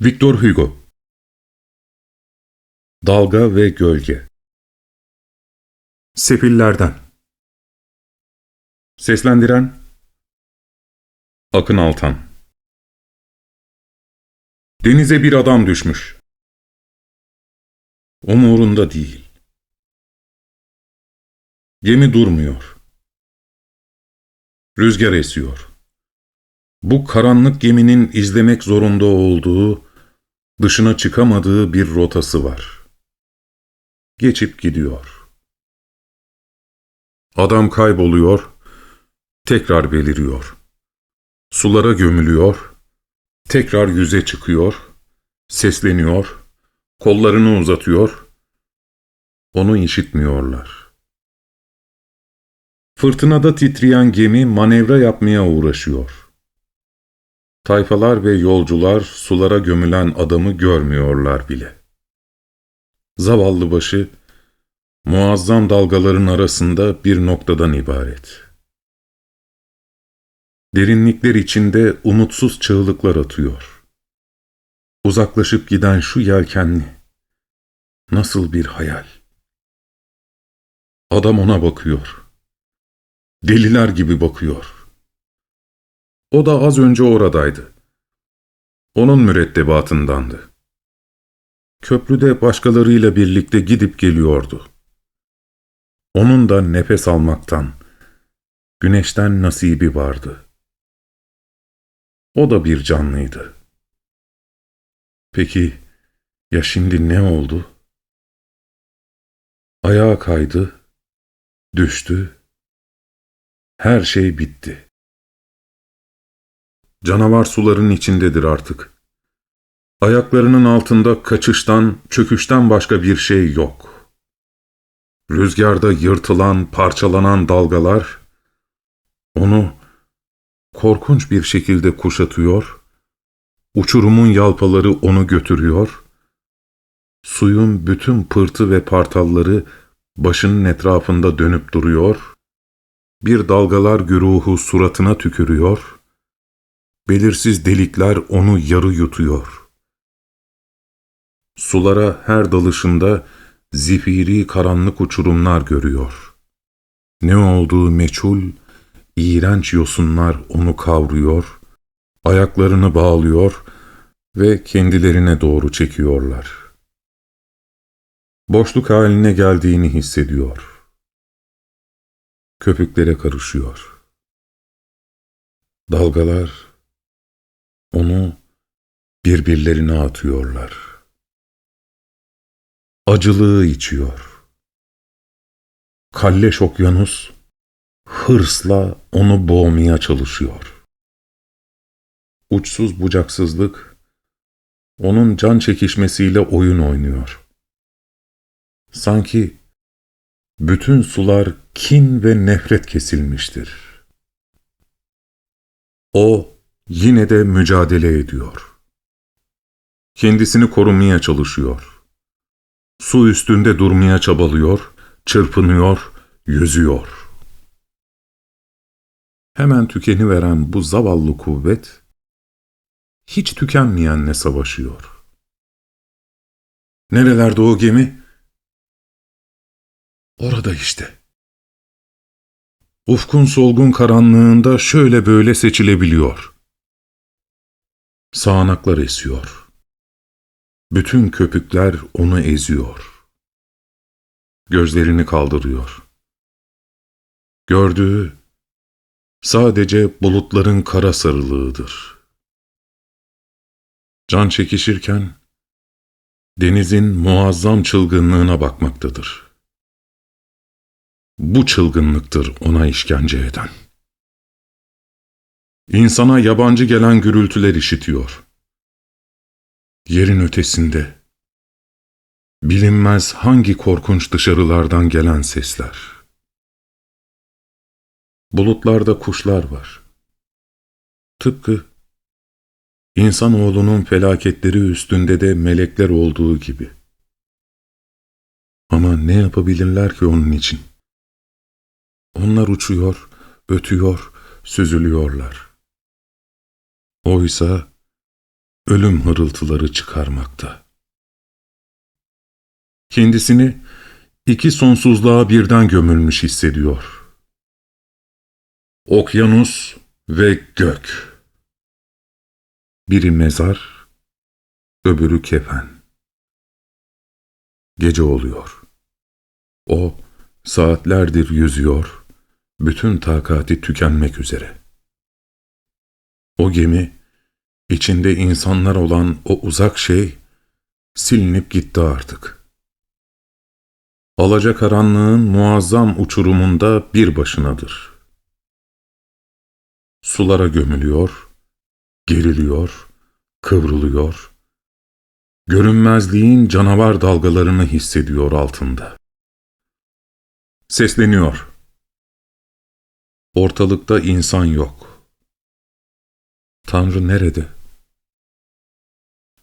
Victor Hugo Dalga ve Gölge Sefillerden Seslendiren Akın Altan Denize bir adam düşmüş. Umurunda değil. Gemi durmuyor. Rüzgar esiyor. Bu karanlık geminin izlemek zorunda olduğu, dışına çıkamadığı bir rotası var. Geçip gidiyor. Adam kayboluyor, tekrar beliriyor. Sulara gömülüyor, tekrar yüze çıkıyor, sesleniyor, kollarını uzatıyor. Onu işitmiyorlar. Fırtınada titreyen gemi manevra yapmaya uğraşıyor. Tayfalar ve yolcular sulara gömülen adamı görmüyorlar bile. Zavallı başı, muazzam dalgaların arasında bir noktadan ibaret. Derinlikler içinde umutsuz çığlıklar atıyor. Uzaklaşıp giden şu yelkenli, nasıl bir hayal. Adam ona bakıyor. Deliler gibi bakıyor. O da az önce oradaydı. Onun mürettebatındandı. Köprüde başkalarıyla birlikte gidip geliyordu. Onun da nefes almaktan, güneşten nasibi vardı. O da bir canlıydı. Peki ya şimdi ne oldu? Ayağa kaydı, düştü, her şey bitti. Canavar suların içindedir artık. Ayaklarının altında kaçıştan, çöküşten başka bir şey yok. Rüzgarda yırtılan, parçalanan dalgalar onu korkunç bir şekilde kuşatıyor, uçurumun yalpaları onu götürüyor, suyun bütün pırtı ve partalları başının etrafında dönüp duruyor, bir dalgalar güruhu suratına tükürüyor, belirsiz delikler onu yarı yutuyor. Sulara her dalışında zifiri karanlık uçurumlar görüyor. Ne olduğu meçhul, iğrenç yosunlar onu kavruyor, ayaklarını bağlıyor ve kendilerine doğru çekiyorlar. Boşluk haline geldiğini hissediyor. Köpüklere karışıyor. Dalgalar onu birbirlerine atıyorlar. Acılığı içiyor. Kalleş okyanus hırsla onu boğmaya çalışıyor. Uçsuz bucaksızlık, onun can çekişmesiyle oyun oynuyor. Sanki bütün sular kin ve nefret kesilmiştir. O yine de mücadele ediyor. Kendisini korumaya çalışıyor. Su üstünde durmaya çabalıyor, çırpınıyor, yüzüyor. Hemen tükeniveren bu zavallı kuvvet, hiç tükenmeyenle savaşıyor. Nerelerde o gemi? Orada işte. Ufkun solgun karanlığında şöyle böyle seçilebiliyor. Sağanaklar esiyor. Bütün köpükler onu eziyor. Gözlerini kaldırıyor. Gördüğü sadece bulutların kara sarılığıdır. Can çekişirken denizin muazzam çılgınlığına bakmaktadır. Bu çılgınlıktır ona işkence eden. İnsana yabancı gelen gürültüler işitiyor. Yerin ötesinde, bilinmez hangi korkunç dışarılardan gelen sesler. Bulutlarda kuşlar var. Tıpkı insanoğlunun felaketleri üstünde de melekler olduğu gibi. Ama ne yapabilirler ki onun için? Onlar uçuyor, ötüyor, süzülüyorlar. Oysa ölüm hırıltıları çıkarmakta. Kendisini iki sonsuzluğa birden gömülmüş hissediyor. Okyanus ve gök. Biri mezar, öbürü kefen. Gece oluyor. O saatlerdir yüzüyor, bütün takati tükenmek üzere. O gemi, içinde insanlar olan o uzak şey, silinip gitti artık. Alacakaranlığın muazzam uçurumunda bir başınadır. Sulara gömülüyor, geriliyor, kıvrılıyor, görünmezliğin canavar dalgalarını hissediyor altında. Sesleniyor. Ortalıkta insan yok. Tanrı nerede?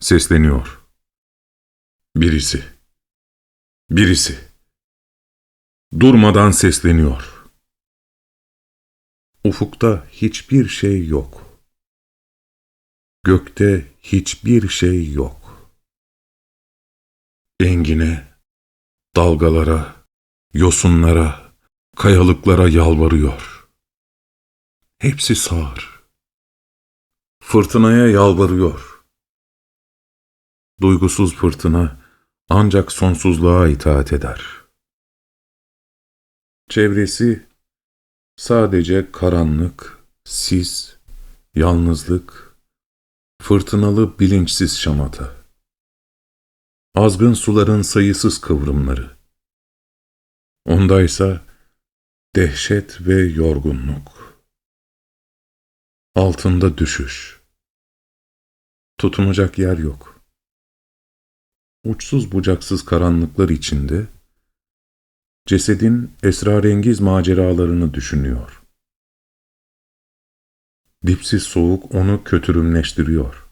Sesleniyor. Birisi. Birisi. Durmadan sesleniyor. Ufukta hiçbir şey yok. Gökte hiçbir şey yok. Engine, dalgalara, yosunlara, kayalıklara yalvarıyor. Hepsi sağır. Fırtınaya yalvarıyor. Duygusuz fırtına ancak sonsuzluğa itaat eder. Çevresi sadece karanlık, sis, yalnızlık, fırtınalı bilinçsiz şamata. Azgın suların sayısız kıvrımları. Ondaysa dehşet ve yorgunluk. Altında düşüş. Tutunacak yer yok. Uçsuz bucaksız karanlıklar içinde cesedin esrarengiz maceralarını düşünüyor. Dipsiz soğuk onu kötürümleştiriyor.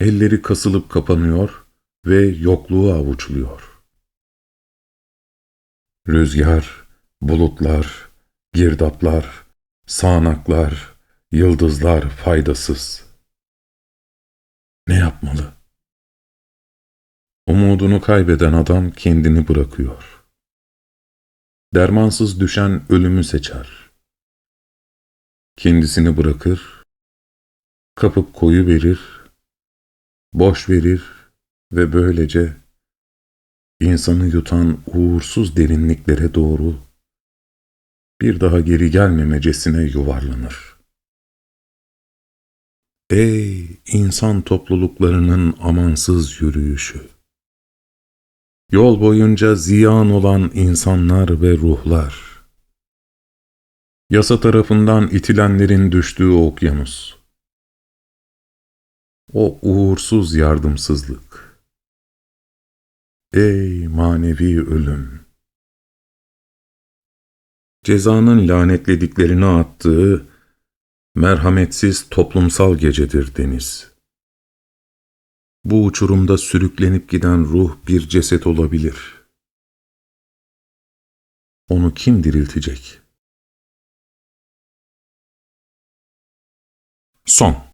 Elleri kasılıp kapanıyor ve yokluğu avuçluyor. Rüzgar, bulutlar, girdaplar, sağanaklar, yıldızlar faydasız. Ne yapmalı? Umudunu kaybeden adam kendini bırakıyor. Dermansız düşen ölümü seçer. Kendisini bırakır, kapıp koyu verir, boş verir ve böylece insanı yutan uğursuz derinliklere doğru bir daha geri gelmemecesine yuvarlanır. Ey insan topluluklarının amansız yürüyüşü! Yol boyunca ziyan olan insanlar ve ruhlar. Yasa tarafından itilenlerin düştüğü okyanus. O uğursuz yardımsızlık. Ey manevi ölüm! Cezanın lanetlediklerini attığı merhametsiz toplumsal gecedir deniz. Bu uçurumda sürüklenip giden ruh bir ceset olabilir. Onu kim diriltecek? Son